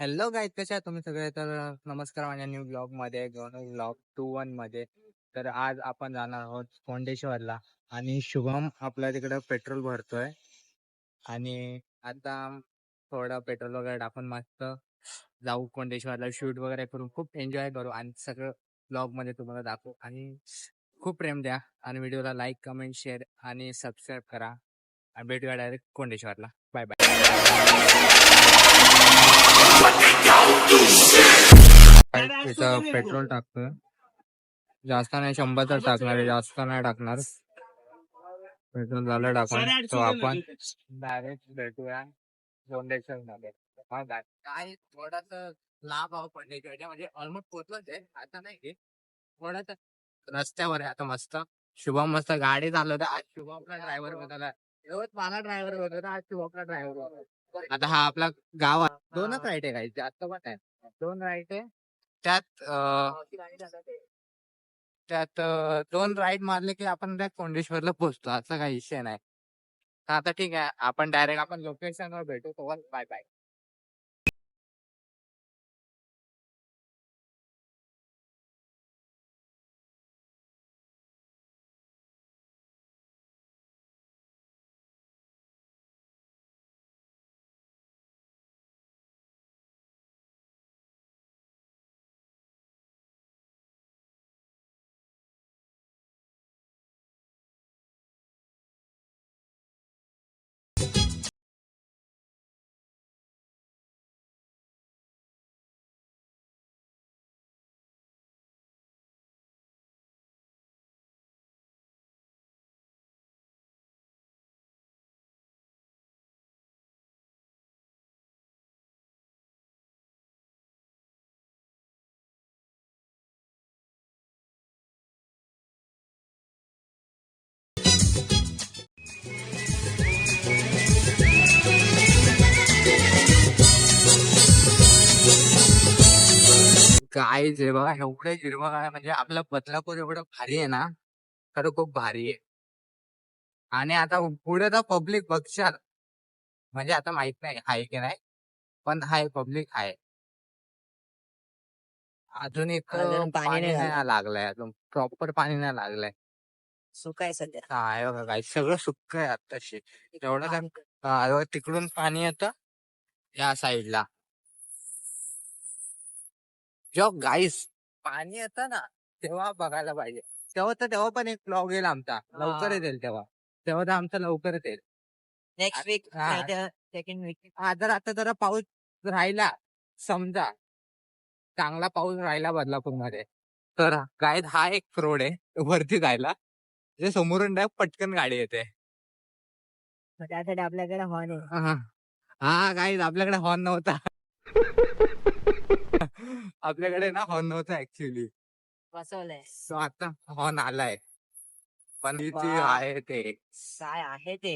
Hello guys कशा आहात तुम्ही सगळे? तर नमस्कार माझ्या न्यू ब्लॉगमध्ये ब्लॉग टू वनमध्ये. तर आज आपण जाणार आहोत कोंडेश्वरला आणि शुभम आपल्या तिकडे पेट्रोल भरतोय. आणि आता थोडं पेट्रोल वगैरे टाकून मस्त जाऊ कोंडेश्वरला शूट वगैरे करू खूप एन्जॉय करू आणि सगळं ब्लॉगमध्ये तुम्हाला दाखवू. आणि खूप प्रेम द्या आणि व्हिडिओला लाईक कमेंट शेअर आणि सबस्क्राईब करा. आणि भेटूया डायरेक्ट कोंडेश्वरला. इथं पेट्रोल टाकतोय? जास्त नाही शंभर तर टाकणार आहे. जास्त नाही टाकणार. पेट्रोल झालं टाकून. तो आपण डायरेक्ट भेटूया. काय? थोडास लाभ भाव पडण्याची म्हणजे ऑलमोस्ट पोहोचलोच आहे. आता नाही की थोडासा रस्त्यावर आहे. आता मस्त. शुभम मस्त गाडी चालवत. आज शुभमला ड्रायव्हर बनवला. रोज मला ड्रायव्हर बनवता. आज शुभमला ड्रायव्हर आता हा आपला गाव आहे. दोनच राईट आहे काही जास्त पण आहे दोन राईट आहे. त्यात त्यात दोन राईड मारले की आपण त्या कोंडेश्वरला पोहोचतो. असा काही विषय नाही. आता ठीक आहे. आपण डायरेक्ट आपण लोकेशनवर भेटू. तोवर बाय बाय काय जे बघा एवढे हिरवं म्हणजे आपलं बदलापूर एवढं भारी आहे ना खरं खूप भारी आहे. आणि आता पुढे तर पब्लिक बघशाल. म्हणजे आता माहीत नाही आहे की नाही पण हाय पब्लिक आहे. अजून अजून पाणी पाणी नाही. लागलंय अजून प्रॉपर पाणी नाही लागलंय. सुका आहे सध्या. काय बघा काय सगळं सुक्क आहे आत्ताशी. एवढं काय हा, हे बघा, तिकडून पाणी येतं या साईडला. जेव्हा गाईस पाणी येतं ना तेव्हा बघायला पाहिजे. तेव्हा तर तेव्हा पण एक ब्लॉग येईल आमचा. लवकर. येईल तेव्हा. तेव्हा तर आमचा लवकरच येईल. नेक्स्ट वीक हा. सेकंड वीक हा जर आता जरा पाऊस राहिला समजा. चांगला पाऊस राहिला बदलापूरमध्ये तर गायत हा एक रोड आहे वरती जायला. जे समोरून डायरेक्ट पटकन गाडी येते. त्यासाठी आपल्याकडे हॉर्न हा. हा गाईज आपल्याकडे हॉर्न नव्हता. आपल्याकडे ना हॉर्न नव्हता ऍक्च्युली बसवलंय. सो आता हॉर्न आलाय. पण ती वा. आहे ते. काय आहे ते?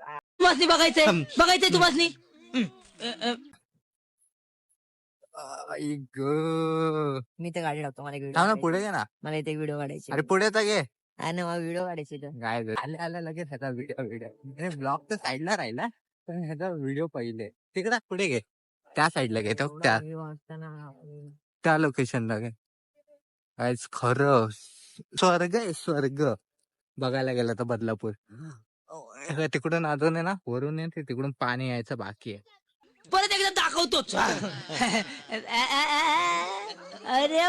तुम्हाला बघायचंय. बघायचंय तुम्हाला आई ग. मी तर गाडी टाकतो मला थांब ना व्हिडिओ पुढे घे ना. मला इथे व्हिडिओ काढायचे अरे पुढे तर घे. हा ना मला व्हिडिओ काढायचे इथं. काय झालं? आले आले लगेच ह्याचा व्हिडिओ व्हिडिओ. ब्लॉग तर साईडला राहिला. पण ह्याचा व्हिडिओ पहिले. तिकडे पुढे घे. त्या साईडला तो त्या त्या लोकेशनला घे. काहीच खरं स्वर्ग आहे स्वर्ग. बघायला गेलं तर बदलापूर. हे तिकडून अजून आहे ना वरून आहे ते तिकडून पाणी यायचं बाकी आहे. परत एकदा दाखवतोच. अरे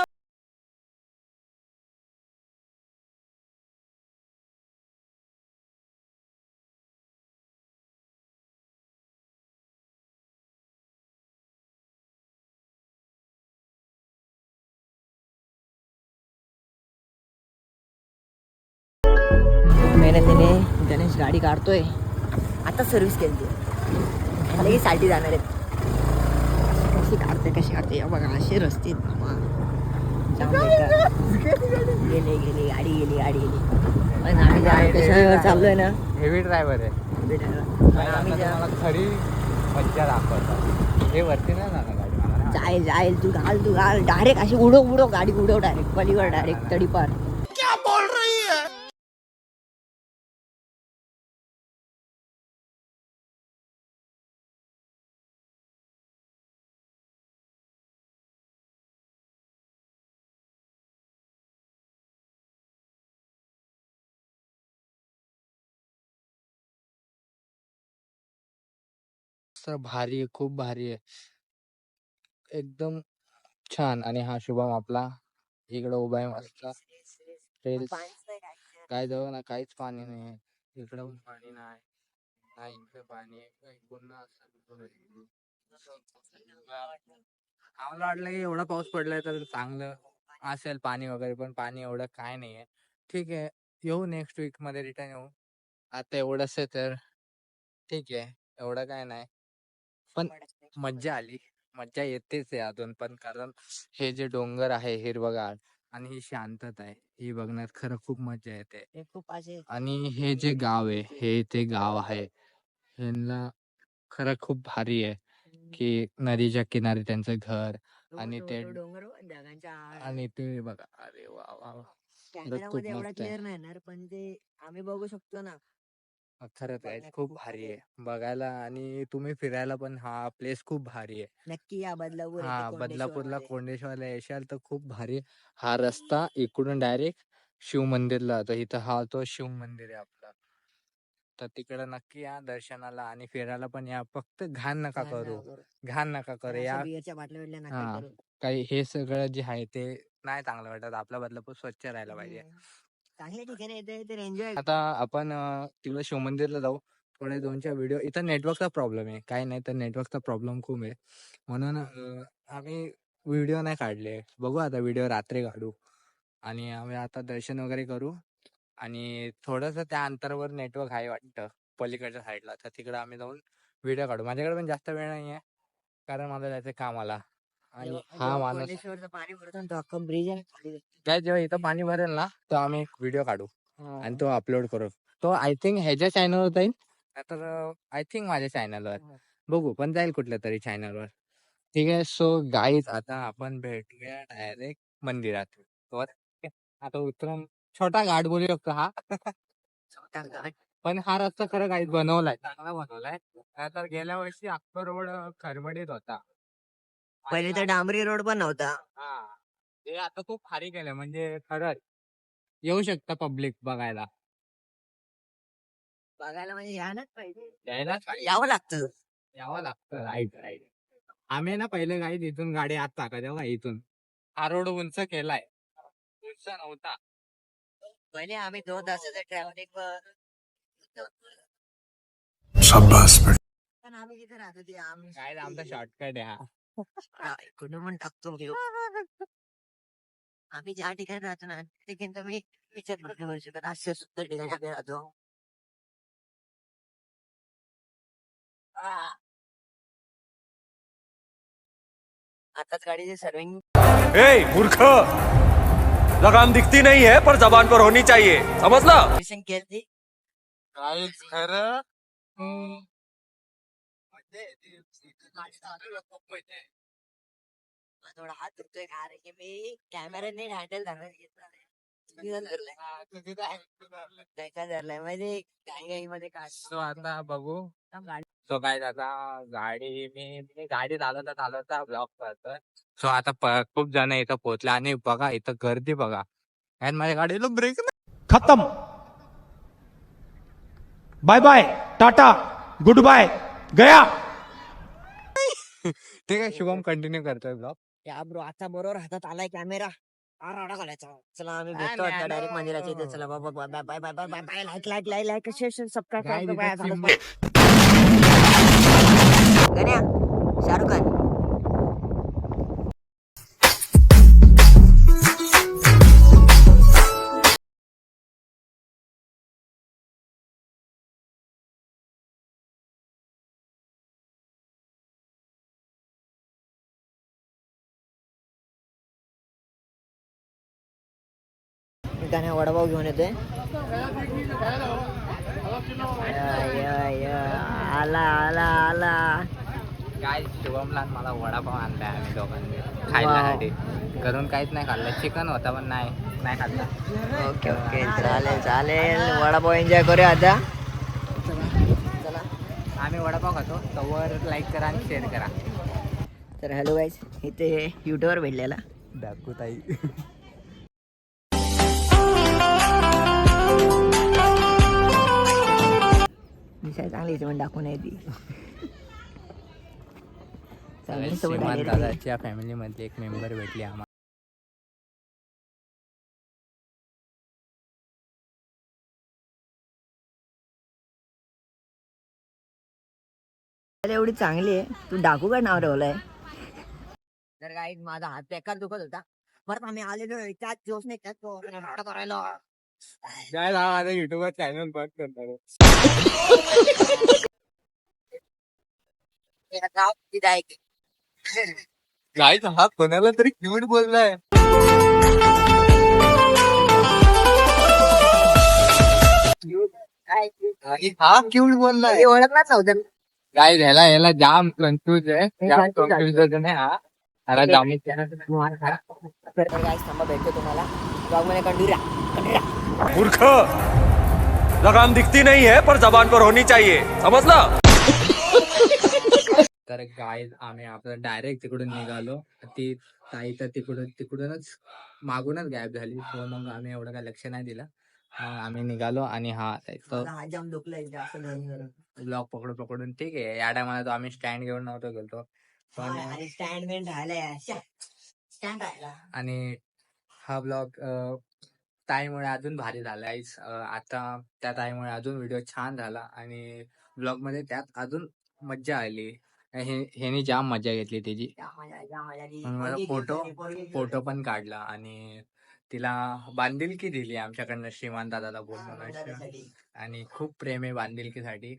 मेहनतीने गणेश गाडी काढतोय. आता सर्व्हिस केली लगेच साठी जाणार आहेत कशी काढते कशी काढते. या बघा असे रस्ते. गेले गेली गाडी गेली गाडी गेली. पण आम्ही ज्या लोकेशनवर चाललोय ना? हेवी ड्रायव्हर आहे. आम्ही खरी मज्जा दाखवतात हे वरती नाही नाही जाईल जाईल. तू घाल तू घाल. डायरेक्ट अशी उडव उडव गाडी उडव डायरेक्ट पलीवर डायरेक्ट तडीपार. मस्त भारी आहे खूप भारी आहे. एकदम छान आणि हा शुभम आपला इकडे उभा आहे मस्त. रील्स काय जवळ ना काहीच पाणी नाही आहे. इकडं पण पाणी नाही. नाही इकडे पाणी आहे. आम्हाला वाटलं की एवढा पाऊस पडलाय तर चांगलं असेल पाणी वगैरे पण पाणी एवढं काय नाहीये ठीक आहे येऊ नेक्स्ट वीकमध्ये रिटर्न येऊ. आता एवढंच आहे तर. ठीक आहे एवढं काय नाही. पण मज्जा आली. मज्जा येतेच आहे अजून पण कारण हे जे डोंगर आहे हिरवगाळ आणि ही शांतता आहे ही बघण्यात खरं खूप मज्जा येते. हे खूप असे आणि हे जे गाव आहे हे ते गाव आहे ह्यांना खरं खूप भारी आहे की नदीच्या किनारी त्यांचं घर आणि ते- डोंगर- ढगांच्या आड. आणि ते बघा अरे वा वा वा एवढा मस्त आहे. क्लिअर नाही येणार पण ते आम्ही बघू शकतो ना खरंच आहे बघण्यात खूप खूप भारी आहे बघायला आणि तुम्ही फिरायला पण हा प्लेस खूप भारी आहे नक्की या बदलापूर येथे हा बदलापूरला कोंडेश्वरमध्ये. कोंडेश्वरला येशाल तर खूप भारी आहे. हा रस्ता इकडून डायरेक्ट शिव मंदिरला जातो इथं हा तो शिव मंदिर आहे आपला तर तिकडे नक्की या दर्शनाला आणि फिरायला पण या फक्त घाण नका घाण करू नका करू. घाण नका करू अशा या बिअरच्या बाटल्या बिटल्या नका हा. करू. काही हे सगळं जे आहे ते नाही चांगलं वाटत आपला बदलापूर स्वच्छ राहायला पाहिजे. चांगल्या ठिकाणी येते तर एन्जॉय आता आपण अं, तिकडे शिव मंदिरला जाऊ. थोडे दोन चार व्हिडिओ इथं नेटवर्कचा प्रॉब्लेम आहे. काही नाही तर नेटवर्कचा प्रॉब्लेम खूप आहे. म्हणून अं, आम्ही व्हिडिओ नाही काढले. बघू आता व्हिडिओ रात्री काढू. आणि आम्ही आता दर्शन वगैरे करू. आणि थोडंसं त्या अंतरावर नेटवर्क आहे वाटतं पलीकडच्या साईडला तर तिकडे आम्ही जाऊन व्हिडिओ काढू. माझ्याकडे पण जास्त वेळ नाही आहे कारण मला जायचं कामाला. आणि हा माणूस पाणी भरतो ना तो अख्खा ब्रिज आहे खाली. काय जेव्हा इथं पाणी भरेल ना तर आम्ही एक व्हिडिओ काढू. आणि तो अपलोड करू तो आय थिंक ह्याच्या चॅनलवर जाईल तर आय थिंक माझ्या चॅनलवर हा. बघू पण जाईल कुठल्या तरी चॅनलवर ठीक आहे सो गाईज आता आपण भेटूया डायरेक्ट मंदिरात वर आता उतरून छोटा घाट बोलू शकतो हा छोटा घाट. पण हा रस्ता खरं काही बनवलाय चांगला बनवलाय तर गेल्या वर्षी अख्खा रोड खरबडीत होता पहिले तर डांबरी रोड पण नव्हता. हा ते आता खूप भारी केलंय म्हणजे खरंच येऊ शकता पब्लिक बघायला. बघायला म्हणजे यायलाच पाहिजे. यायला यावं लागतं. यावं लागतं राईट राईट. आम्ही ना पहिले गाडी इथून गाडी आत टाका तेव्हा इथून. हा रोड उंच केलाय. उंच नव्हता. पहिले आम्ही दोन तासाचं ट्रॅव्हलिंग पण आम्ही जिथे राहतो ते आम्ही काय आमचा शॉर्टकट आहे हा. इकडून पण टाकतो आम्ही ज्या ठिकाणी राहतो ना तर मी विचार पण करू शकत अशा सुंदर ठिकाणी आम्ही राहतो. आताच गाडीचे सर्विंग ए मूर्ख! लगाम दिखती नहीं है पर जबान पर होनी चाहिए. समझला? सर्व्हिसिंग केली. काय खरं. थोडा हात दुखतोय का? रे. हँडल धरणार धरलंय. म्हणजे काही काही मध्ये काय सो आता बघू. गाडी. सो काय आता गाडी मी मी गाडी चालवता चालवता ब्लॉक करतोय सो आता खूप जण इथं पोहोचले. आणि बघा इथं गर्दी बघा. आणि माझ्या गाडीला ब्रेक खत्म. Bye bye tata goodbye गया. ठीक आहे शुभम कंटिन्यू करतोय ब्लॉग? या ब्रो आता बरोबर हातात आलाय कॅमेरा. घालायचा. चला आम्ही भेटतो आता डायरेक्ट. मंदिराच्या इथे. चला बाबा bye bye bye bye bye bye bye like like like like subscribe गाण्या वडापाव घेऊन येतोय. या, या, या. आला आला आला. काय शुभमला आणि मला वडापाव आणलाय आम्ही दोघांनी. खायसाठी घरून काहीच नाही खाल्लं. चिकन होता पण नाही नाही खाल्लं. ओके ओके चालेल चालेल. वडापाव एन्जॉय करूया आता. चला. आम्ही वडापाव खातो. तवर लाईक करा आणि शेअर करा. तर हॅलो गाईज इथे युट्यूबवर भेटलेला. दाखवू ताई. निशाय चांगली पण दाखवून आहे ती. Family सोबत श्रीमान आले रे. दादाच्या फॅमिली मधली एक मेंबर भेटली आम्हाला अरे एवढी चांगली आहे. तू डाकू का नाव ठेवलंय तर काही माझा हात बेकार दुखत होता. परत आम्ही आलेलो त्याच जोशने त्याच जोशने नाटक काय माझा युट्यूबवर चॅनल बंद करणार नाव काय हा कोणाला तरी क्यूट बोललाय. हा क्यूट बोललाय. ओळखलाच नव्हतं काय ह्याला ह्याला जाम कन्फ्युज आहे. जाम. कन्फ्युज आहे. हा. ह्याला जाम भेटतो तुम्हाला. ब्लॉगमध्ये कंटिन्यू राहा. मूर्ख। लगाम दिखती नहीं है पर जबान पर होनी चाहिए। समझला तर काय आम्ही आपलं डायरेक्ट तिकडून निघालो. ती ताई तर तिकडून तिकडूनच मागूनच गायब झाली. so मग आम्ही एवढं काय लक्ष नाही दिलं. मग आम्ही निघालो आणि हा. ब्लॉग पकडून पकडून ठीक आहे. या टायमाला तो आम्ही स्टँड घेऊन नव्हतो गेलतो. पण स्टँड आणि हा ब्लॉग ताईमुळे अजून भारी झाला guys. अं, आता त्या ताईमुळे अजून व्हिडिओ छान झाला आणि ब्लॉगमध्ये त्यात अजून मज्जा आली. हे ह्यानी जाम मजा घेतली त्याची मला फोटो-. फोटो पण काढला आणि तिला बांधिलकी दिली आमच्याकडनं श्रीमान दादाला बोलून. आणि खूप प्रेम आहे बांधिलकीसाठी.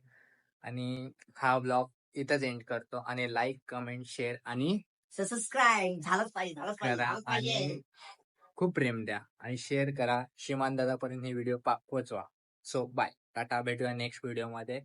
आणि हा ब्लॉग इथंच एंड करतो आणि लाईक कमेंट शेअर आणि सबस्क्राईब. झालंच पाहिजे. आणि खूप प्रेम द्या आणि शेअर करा. श्रीमान दादापर्यंत हे व्हिडिओ पोचवा सो बाय टाटा. भेटूया नेक्स्ट व्हिडिओमध्ये